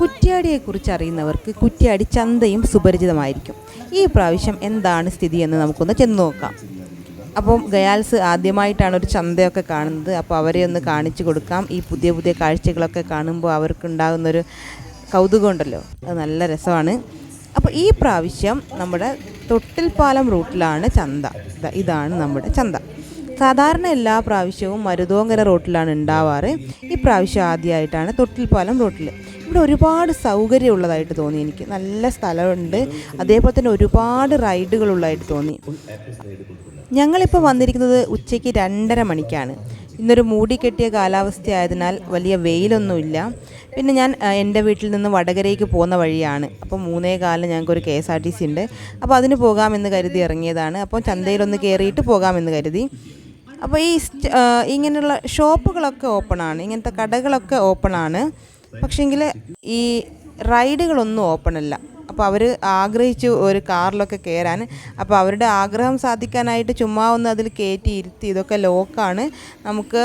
കുറ്റ്യാടിയെക്കുറിച്ച് അറിയുന്നവർക്ക് കുറ്റ്യാടി ചന്തയും സുപരിചിതമായിരിക്കും. ഈ പ്രാവശ്യം എന്താണ് സ്ഥിതി എന്ന് നമുക്കൊന്ന് ചെന്ന് നോക്കാം. അപ്പം ഗയാൽസ് ആദ്യമായിട്ടാണ് ഒരു ചന്തയൊക്കെ കാണുന്നത്. അപ്പോൾ അവരെ ഒന്ന് കാണിച്ചു കൊടുക്കാം. ഈ പുതിയ പുതിയ കാഴ്ചകളൊക്കെ കാണുമ്പോൾ അവർക്കുണ്ടാകുന്നൊരു കൗതുകം ഉണ്ടല്ലോ. അത് നല്ല രസമാണ്. അപ്പോൾ ഈ പ്രാവശ്യം നമ്മുടെ തൊട്ടിൽപ്പാലം റൂട്ടിലാണ് ചന്ത. ഇതാണ് നമ്മുടെ ചന്ത. സാധാരണ എല്ലാ പ്രാവശ്യവും മരുതോങ്കര റോട്ടിലാണ് ഉണ്ടാവാറ്. ഈ പ്രാവശ്യം ആദ്യമായിട്ടാണ് തൊട്ടിൽപ്പാലം റോട്ടിൽ ഇവിടെ ഒരുപാട് സൗകര്യമുള്ളതായിട്ട് തോന്നി എനിക്ക്. നല്ല സ്ഥലമുണ്ട്. അതേപോലെ തന്നെ ഒരുപാട് റൈഡുകളുള്ളതായിട്ട് തോന്നി. ഞങ്ങളിപ്പോൾ വന്നിരിക്കുന്നത് ഉച്ചയ്ക്ക് രണ്ടര മണിക്കാണ്. ഇന്നൊരു മൂടിക്കെട്ടിയ കാലാവസ്ഥയായതിനാൽ വലിയ വെയിലൊന്നുമില്ല. പിന്നെ ഞാൻ എന്റെ വീട്ടിൽ നിന്ന് വടകരയ്ക്ക് പോകുന്ന വഴിയാണ്. അപ്പോൾ മൂന്നേ കാലം ഞങ്ങൾക്കൊരു K S R T C ഉണ്ട്. അപ്പോൾ അതിന് പോകാമെന്ന് കരുതി ഇറങ്ങിയതാണ്. അപ്പോൾ ചന്തയിലൊന്ന് കയറിയിട്ട് പോകാമെന്ന് കരുതി. അപ്പോൾ ഈ ഇങ്ങനെയുള്ള ഷോപ്പുകളൊക്കെ ഓപ്പണാണ്. ഇങ്ങനത്തെ കടകളൊക്കെ ഓപ്പണാണ്. പക്ഷേങ്കിൽ ഈ റൈഡുകളൊന്നും ഓപ്പൺ അല്ല അപ്പോൾ അവർ ആഗ്രഹിച്ചു ഒരു കാറിലൊക്കെ കയറാൻ അപ്പോൾ അവരുടെ ആഗ്രഹം സാധിക്കാനായിട്ട് ചുമ്മാ ഒന്ന് അതിൽ കയറ്റി ഇരുത്തി ഇതൊക്കെ ലോക്കാണ്. നമുക്ക്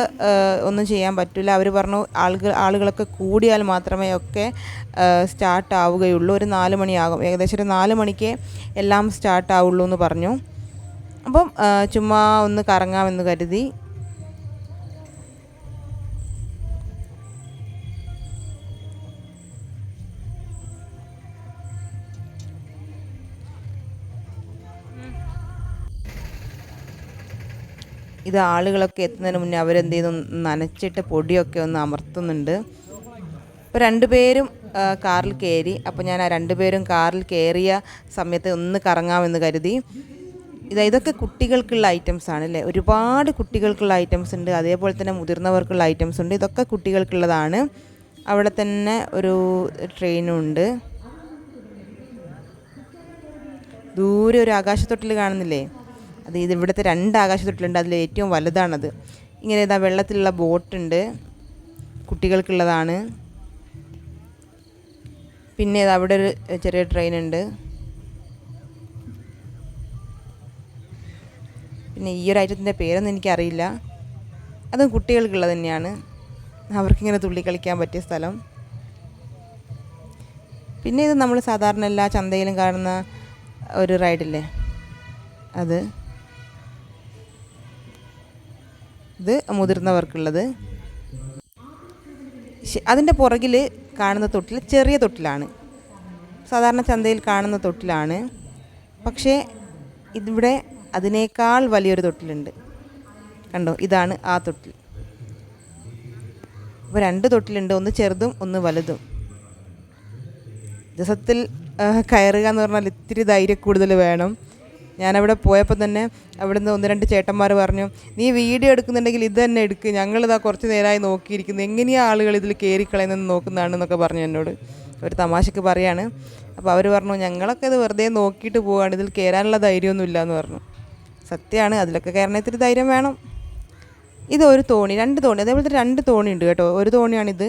ഒന്നും ചെയ്യാൻ പറ്റില്ല അവർ പറഞ്ഞു ആളുകൾ ആളുകളൊക്കെ കൂടിയാൽ മാത്രമേ ഒക്കെ സ്റ്റാർട്ട് ആവുകയുള്ളൂ. ഒരു നാല് മണിയാകും. ഏകദേശം ഒരു നാല് മണിക്ക് എല്ലാം സ്റ്റാർട്ട് ആവുള്ളൂ എന്ന് പറഞ്ഞു. അപ്പം ചുമ്മാ ഒന്ന് കറങ്ങാമെന്ന് കരുതി. ഇത് ആളുകളൊക്കെ എത്തുന്നതിന് മുന്നേ അവരെന്ത് ചെയ്തു? നനച്ചിട്ട് പൊടിയൊക്കെ ഒന്ന് അമർത്തുന്നുണ്ട്. അപ്പോൾ രണ്ടുപേരും കാറിൽ കയറി അപ്പോൾ ഞാൻ ആ രണ്ടുപേരും കാറിൽ കയറിയ സമയത്ത് ഒന്ന് കറങ്ങാമെന്ന് കരുതി. ഇത് ഇതൊക്കെ കുട്ടികൾക്കുള്ള ഐറ്റംസ് ആണ് അല്ലേ? ഒരുപാട് കുട്ടികൾക്കുള്ള ഐറ്റംസ് ഉണ്ട്. അതേപോലെ തന്നെ മുതിർന്നവർക്കുള്ള ഐറ്റംസ് ഉണ്ട്. ഇതൊക്കെ കുട്ടികൾക്കുള്ളതാണ്. അവിടെ തന്നെ ഒരു ട്രെയിനും ഉണ്ട്. ദൂരെ ഒരു ആകാശത്തൊട്ടിൽ കാണുന്നില്ലേ? അത് ഇത് ഇവിടുത്തെ രണ്ട് ആകാശത്തൊട്ടിലുണ്ട്. അതിൽ ഏറ്റവും വലുതാണത്. ഇങ്ങനെ ഇതാ വെള്ളത്തിലുള്ള ബോട്ടുണ്ട്. കുട്ടികൾക്കുള്ളതാണ്. പിന്നെ ഇതാ അവിടെ ഒരു ചെറിയ ട്രെയിൻ ഉണ്ട് പിന്നെ ഈ ഒരു ഐറ്റത്തിന്റെ പേരൊന്നും എനിക്കറിയില്ല. അതും കുട്ടികൾക്കുള്ളത് തന്നെയാണ്. അവർക്കിങ്ങനെ തുള്ളി കളിക്കാൻ പറ്റിയ സ്ഥലം. പിന്നെ ഇത് നമ്മൾ സാധാരണ എല്ലാ ചന്തയിലും കാണുന്ന ഒരു റൈഡില്ലേ? അത്. ഇത് മുതിർന്നവർക്കുള്ളത്. അതിന്റെ പുറകിൽ കാണുന്ന തൊട്ടിൽ ചെറിയ തൊട്ടിലാണ്. സാധാരണ ചന്തയിൽ കാണുന്ന തൊട്ടിലാണ്. പക്ഷേ ഇവിടെ അതിനേക്കാൾ വലിയൊരു തൊട്ടിലുണ്ട്. കണ്ടോ? ഇതാണ് ആ തൊട്ടിൽ. അപ്പോൾ രണ്ട് തൊട്ടിലുണ്ട്. ഒന്ന് ചെറുതും ഒന്ന് വലുതും. ദിവസത്തിൽ കയറുക എന്ന് പറഞ്ഞാൽ ഇത്തിരി ധൈര്യം കൂടുതൽ വേണം. ഞാനവിടെ പോയപ്പോൾ തന്നെ അവിടുന്ന് ഒന്ന് രണ്ട് ചേട്ടന്മാർ പറഞ്ഞു നീ വീഡിയോ എടുക്കുന്നുണ്ടെങ്കിൽ ഇത് തന്നെ എടുക്ക്. ഞങ്ങളിതാ കുറച്ച് നേരമായി നോക്കിയിരിക്കുന്നു. എങ്ങനെയാണ് ആളുകൾ ഇതിൽ കയറിക്കളയുന്നതെന്ന് നോക്കുന്നതാണ് എന്നൊക്കെ പറഞ്ഞു എന്നോട്. ഒരു തമാശക്ക് പറയാണ്. അപ്പോൾ അവർ പറഞ്ഞു ഞങ്ങളൊക്കെ ഇത് വെറുതെ നോക്കിയിട്ട് പോവുകയാണ് ഇതിൽ കയറാനുള്ള ധൈര്യമൊന്നുമില്ല എന്ന് പറഞ്ഞു. സത്യമാണ് അതിലൊക്കെ കയറണ ഇത്തിരി ധൈര്യം വേണം. ഇത് ഒരു തോണി രണ്ട് തോണി. അതേപോലത്തെ രണ്ട് തോണി ഉണ്ട് കേട്ടോ. ഒരു തോണിയാണിത്.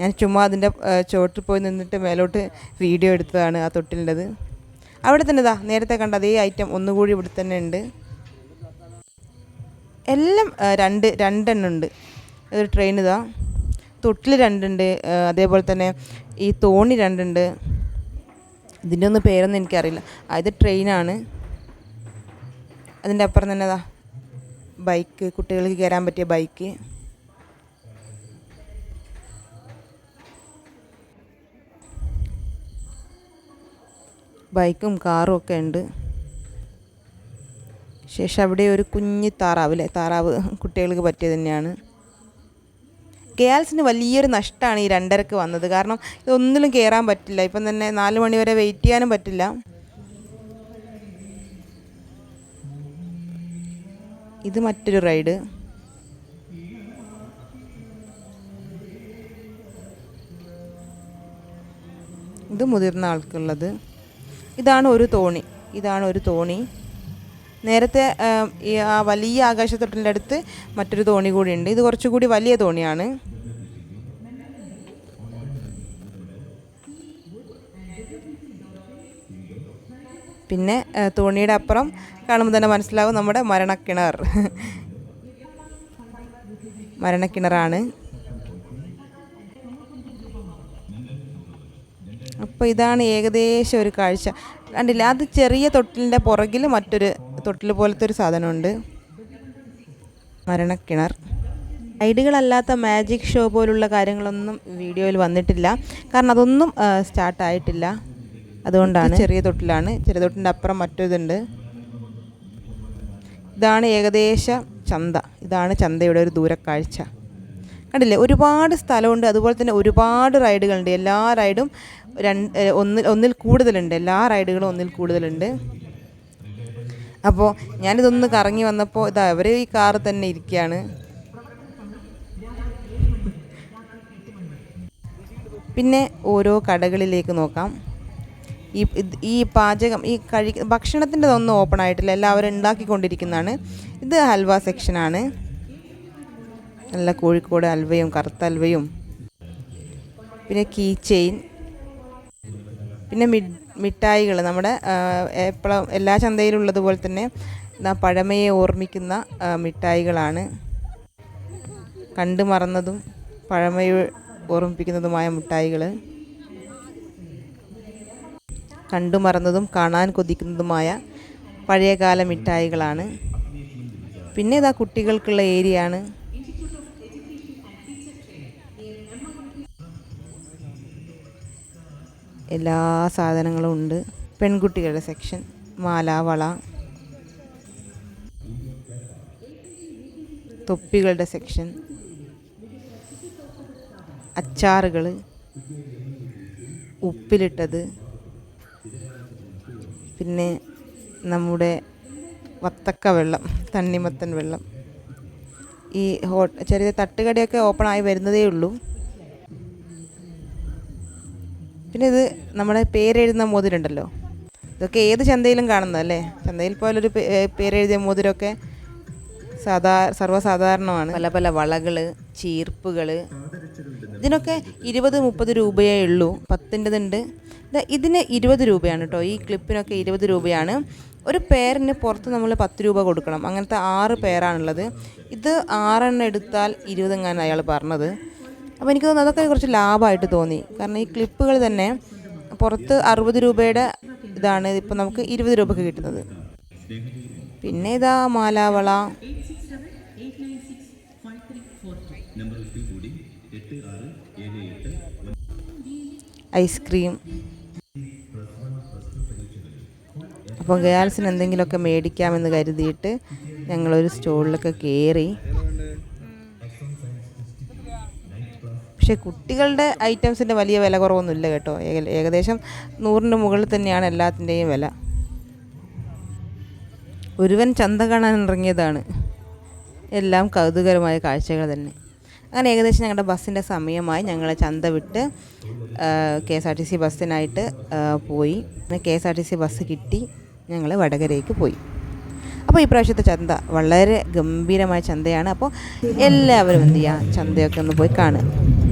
ഞാൻ ചുമ്മാ അതിന്റെ ചുവട്ടിൽ പോയി നിന്നിട്ട് മേലോട്ട് വീഡിയോ എടുത്തതാണ് ആ തൊട്ടിലിന്റെത് അവിടെ തന്നെ ഇതാ നേരത്തെ കണ്ട അതേ ഐറ്റം ഒന്നുകൂടി ഇവിടെ തന്നെ ഉണ്ട്. എല്ലാം രണ്ട് രണ്ടെണ്ണം ഉണ്ട്. ഒരു ട്രെയിൻ ഇതാ. തൊട്ടിൽ രണ്ടുണ്ട് അതേപോലെ തന്നെ ഈ തോണി രണ്ടുണ്ട്. ഇതിന്റെ ഒന്നും പേരൊന്നും എനിക്കറിയില്ല. അത് ട്രെയിനാണ് അതിന്റെ അപ്പുറം തന്നെ ഇതാ ബൈക്ക് കുട്ടികൾക്ക് കയറാൻ പറ്റിയ ബൈക്ക് ബൈക്കും കാറും ഒക്കെ ഉണ്ട്. ശേഷം അവിടെ ഒരു കുഞ്ഞ് താറാവ് അല്ലേ? താറാവ് കുട്ടികൾക്ക് പറ്റിയത് തന്നെയാണ്. ഗേൾസിന് വലിയൊരു നഷ്ടമാണ് ഈ രണ്ടരക്ക് വന്നത്. കാരണം ഇതൊന്നിലും കയറാൻ പറ്റില്ല. ഇപ്പം തന്നെ നാല് മണി വരെ വെയിറ്റ് ചെയ്യാനും പറ്റില്ല. ഇത് മറ്റൊരു റൈഡ്. ഇത് മുതിർന്ന ആൾക്കുള്ളത്. ഇതാണ് ഒരു തോണി. ഇതാണ് ഒരു തോണി. നേരത്തെ ആ, വലിയ ആകാശത്തൊട്ടിന്റെ അടുത്ത് മറ്റൊരു തോണി കൂടി ഉണ്ട്. ഇത് കുറച്ചുകൂടി വലിയ തോണിയാണ്. പിന്നെ തോണിയുടെ അപ്പുറം കാണുമ്പോൾ തന്നെ മനസ്സിലാവും നമ്മുടെ മരണക്കിണർ. മരണക്കിണറാണ്. അപ്പോൾ ഇതാണ് ഏകദേശം ഒരു കാഴ്ച. കണ്ടില്ല? അത് ചെറിയ തൊട്ടിലിന്റെ പുറകിൽ മറ്റൊരു തൊട്ടിൽ പോലത്തെ ഒരു സാധനമുണ്ട്. മരണക്കിണർ. ഐഡുകളല്ലാത്ത മാജിക് ഷോ പോലുള്ള കാര്യങ്ങളൊന്നും വീഡിയോയിൽ വന്നിട്ടില്ല. കാരണം അതൊന്നും സ്റ്റാർട്ടായിട്ടില്ല അതുകൊണ്ടാണ്. ചെറിയ തൊട്ടിലാണ്. ചെറിയ തൊട്ടിന്റെ അപ്പുറം മറ്റൊരിതുണ്ട് ഇതാണ് ഏകദേശം ചന്ത. ഇതാണ് ചന്തയുടെ ഒരു ദൂരക്കാഴ്ച. കണ്ടില്ലേ? ഒരുപാട് സ്ഥലമുണ്ട്. അതുപോലെ തന്നെ ഒരുപാട് റൈഡുകളുണ്ട്. എല്ലാ റൈഡും രണ്ട് ഒന്നിൽ ഒന്നിൽ കൂടുതലുണ്ട്. എല്ലാ റൈഡുകളും ഒന്നിൽ കൂടുതലുണ്ട്. അപ്പോൾ ഞാനിതൊന്ന് കറങ്ങി വന്നപ്പോൾ ഇതാ അവർ ഈ കാറ് തന്നെ ഇരിക്കുകയാണ് പിന്നെ ഓരോ കടകളിലേക്ക് നോക്കാം. ഈ ഈ പാചകം ഈ കഴി ഭക്ഷണത്തിന്റെതൊന്നും ഓപ്പൺ ആയിട്ടില്ല. എല്ലാവരും ഉണ്ടാക്കിക്കൊണ്ടിരിക്കുന്നതാണ്. ഇത് ഹൽവ സെക്ഷനാണ്. നല്ല കോഴിക്കോട് അൽവയും കറുത്ത അൽവയും. പിന്നെ കീ ചെയിൻ പിന്നെ മിഠായികൾ നമ്മുടെ എപ്പോഴും എല്ലാ ചന്തയിലും ഉള്ളതുപോലെ തന്നെ പഴമയെ ഓർമ്മിക്കുന്ന മിഠായികളാണ്. കണ്ടു മറന്നതും പഴമയെ ഓർമ്മിപ്പിക്കുന്നതുമായ മിഠായികൾ കണ്ടു മറന്നതും കാണാൻ കൊതിക്കുന്നതുമായ പഴയകാല മിഠായികളാണ്. പിന്നെ ഇതാ കുട്ടികൾക്കുള്ള ഏരിയ എല്ലാ സാധനങ്ങളും ഉണ്ട്. പെൺകുട്ടികളുടെ സെക്ഷൻ മാല വള. തൊപ്പികളുടെ സെക്ഷൻ അച്ചാറുകൾ ഉപ്പിലിട്ടത്. പിന്നെ നമ്മുടെ വത്തക്ക വെള്ളം തണ്ണിമത്തൻ വെള്ളം. ഈ ഹോ ചെറിയ തട്ടുകടയൊക്കെ ഓപ്പൺ ആയി വരുന്നതേ ഉള്ളൂ. പിന്നെ ഇത് നമ്മുടെ പേരെഴുതുന്ന മോതിരുണ്ടല്ലോ. ഇതൊക്കെ ഏത് ചന്തയിലും കാണുന്നതല്ലേ ചന്തയിൽ പോലൊരു പേരെഴുതിയ മോതിരമൊക്കെ സാധാ സർവസാധാരണമാണ്. പല പല വളകൾ ചീർപ്പുകൾ ഇതിനൊക്കെ ഇരുപത് മുപ്പത് രൂപയേ ഉള്ളൂ. പത്തിന്റെതുണ്ട്. ഇതിന് ഇരുപത് രൂപയാണ് കേട്ടോ ഈ ക്ലിപ്പിനൊക്കെ ഇരുപത് രൂപയാണ്. ഒരു പേരിന് പുറത്ത് നമ്മൾ പത്ത് രൂപ കൊടുക്കണം. അങ്ങനത്തെ ആറ് പേരാണുള്ളത്. ഇത് ആറെണ്ണം എടുത്താൽ ഇരുപതെങ്ങാനും അയാൾ പറഞ്ഞത്. അപ്പോൾ എനിക്ക് തോന്നുന്നു അതൊക്കെ കുറച്ച് ലാഭമായിട്ട് തോന്നി. കാരണം ഈ ക്ലിപ്പുകൾ തന്നെ പുറത്ത് അറുപത് രൂപയുടെ ഇതാണ് ഇപ്പോൾ നമുക്ക് ഇരുപത് രൂപയ്ക്ക് കിട്ടുന്നത്. പിന്നെ ഇതാ മാലാവള. ഐസ്ക്രീം. അപ്പോൾ ഗേൾസിന് എന്തെങ്കിലുമൊക്കെ മേടിക്കാമെന്ന് കരുതിയിട്ട് ഞങ്ങളൊരു സ്റ്റോളിലൊക്കെ കയറി പക്ഷേ കുട്ടികളുടെ ഐറ്റംസിന്റെ വലിയ വില കുറവൊന്നുമില്ല കേട്ടോ. ഏക- ഏകദേശം നൂറിന്റെ മുകളിൽ തന്നെയാണ് എല്ലാത്തിന്റെയും വില. ഒരുവൻ ചന്ത കാണാൻ ഇറങ്ങിയതാണ്. എല്ലാം കൗതുകരമായ കാഴ്ചകൾ തന്നെ. അങ്ങനെ ഏകദേശം ഞങ്ങളുടെ ബസ്സിന്റെ സമയമായി ഞങ്ങൾ ചന്ത വിട്ട് K S R T C ബസ്സിനായിട്ട് പോയി. പോയി K S R T C bus കിട്ടി. ഞങ്ങൾ വടകരയ്ക്ക് പോയി. അപ്പോൾ ഈ പ്രാവശ്യത്തെ ചന്ത വളരെ ഗംഭീരമായ ചന്തയാണ്. അപ്പോൾ എല്ലാവരും എന്ത് ചെയ്യുക ചന്തയൊക്കെ ഒന്ന് പോയി കാണുക.